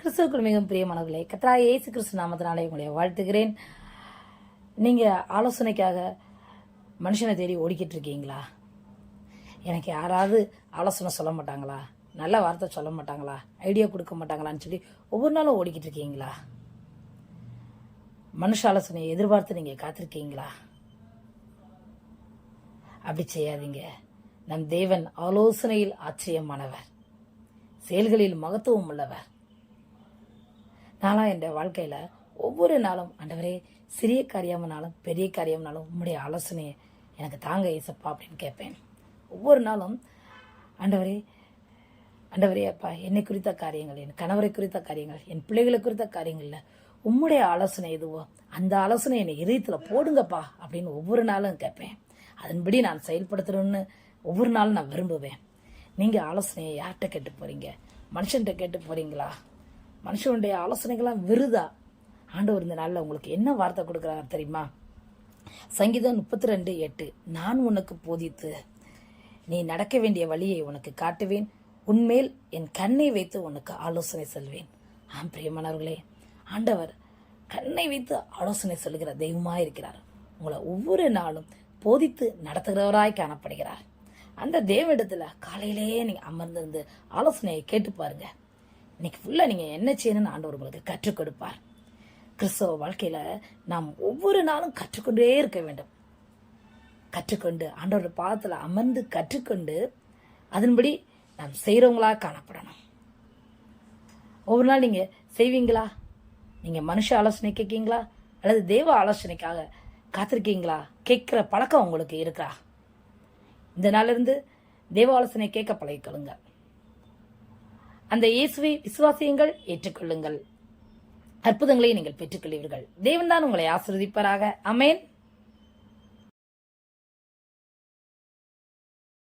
கிறிஸ்துவுக்கு மிகவும் பிரியமானவர்களே கத்ரா இயேசு கிறிஸ்து நாமத்தினாலே உங்களை வாழ்த்துகிறேன். நீங்கள் ஆலோசனைக்காக மனுஷனை தேடி ஓடிக்கிட்டு இருக்கீங்களா? எனக்கு யாராவது ஆலோசனை சொல்ல மாட்டாங்களா? நல்ல வார்த்தை சொல்ல மாட்டாங்களா? ஐடியா கொடுக்க மாட்டாங்களான்னு சொல்லி ஒவ்வொரு நாளும் ஓடிக்கிட்டு இருக்கீங்களா? மனுஷ ஆலோசனையை எதிர்பார்த்து நீங்கள் காத்திருக்கீங்களா? அப்படி செய்யாதீங்க. நம் தேவன் ஆலோசனையில் ஆச்சரியமானவர். செயல்களில் மகத்துவம் உள்ளவர். நாளாக என்ற வாழ்க்கையில் ஒவ்வொரு நாளும் ஆண்டவரே சிறிய காரியம்னாலும் பெரிய காரியம்னாலும் உம்முடைய ஆலோசனையை எனக்கு தாங்க ஏசப்பா அப்படின்னு கேட்பேன். ஒவ்வொரு நாளும் ஆண்டவரே ஆண்டவரே அப்பா என்னை குறித்த காரியங்கள் என் கணவரை குறித்த காரியங்கள் என் பிள்ளைகளை குறித்த காரியங்களில் உம்முடைய ஆலோசனை எதுவோ அந்த ஆலோசனை என்னை இதயத்தில் போடுங்கப்பா அப்படின்னு ஒவ்வொரு நாளும் கேட்பேன். அதன்படி நான் செயல்படுத்தணும்னு ஒவ்வொரு நாளும் நான் விரும்புவேன். நீங்கள் ஆலோசனையை யார்கிட்ட கேட்டு போகிறீங்க மனுஷன்கிட்ட கேட்டு போகிறீங்களா மனுஷனுடைய ஆலோசனைகள்லாம் விருதா? ஆண்டவர் இந்த நாளில் உங்களுக்கு என்ன வார்த்தை கொடுக்குறாரு தெரியுமா? சங்கீதம் முப்பத்தி ரெண்டு எட்டு. நான் உனக்கு போதித்து நீ நடக்க வேண்டிய வழியை உனக்கு காட்டுவேன். உன்மேல் என் கண்ணை வைத்து உனக்கு ஆலோசனை சொல்வேன். ஆம் பிரியமானவர்களே ஆண்டவர் கண்ணை வைத்து ஆலோசனை சொல்லுகிற தெய்வமாக இருக்கிறார். உங்களை ஒவ்வொரு நாளும் போதித்து நடத்துகிறவராய் காணப்படுகிறார். அந்த தேவனிடத்துல காலையிலேயே நீங்கள் அமர்ந்திருந்து ஆலோசனையை கேட்டு பாருங்கள் இன்னைக்கு ஃபுல்லாக நீங்கள் என்ன செய்யணும்னு ஆண்டவர் உங்களுக்கு கற்றுக் கொடுப்பார். கிறிஸ்தவ வாழ்க்கையில் நாம் ஒவ்வொரு நாளும் கற்றுக்கொண்டே இருக்க வேண்டும். கற்றுக்கொண்டு ஆண்டோட பாதத்தில் அமர்ந்து கற்றுக்கொண்டு அதன்படி நாம் செய்கிறவங்களாக காணப்படணும். ஒவ்வொரு நாள் நீங்கள் செய்வீங்களா? நீங்கள் மனுஷ ஆலோசனை கேட்கீங்களா? அல்லது தேவ ஆலோசனைக்காக காத்திருக்கீங்களா? கேட்குற பழக்கம் உங்களுக்கு இருக்கா? இந்த நாளிலிருந்து தெய்வ தேவ ஆலோசனை கேட்க பழகிக்கொள்ளுங்கள் அந்த இயேசுவை விசுவாசியுங்கள் ஏற்றுக்கொள்ளுங்கள். அற்புதங்களை நீங்கள் பெற்றுக்கொள்வீர்கள். தேவன்தான் உங்களை ஆசிர்வதிப்பாராக. அமேன்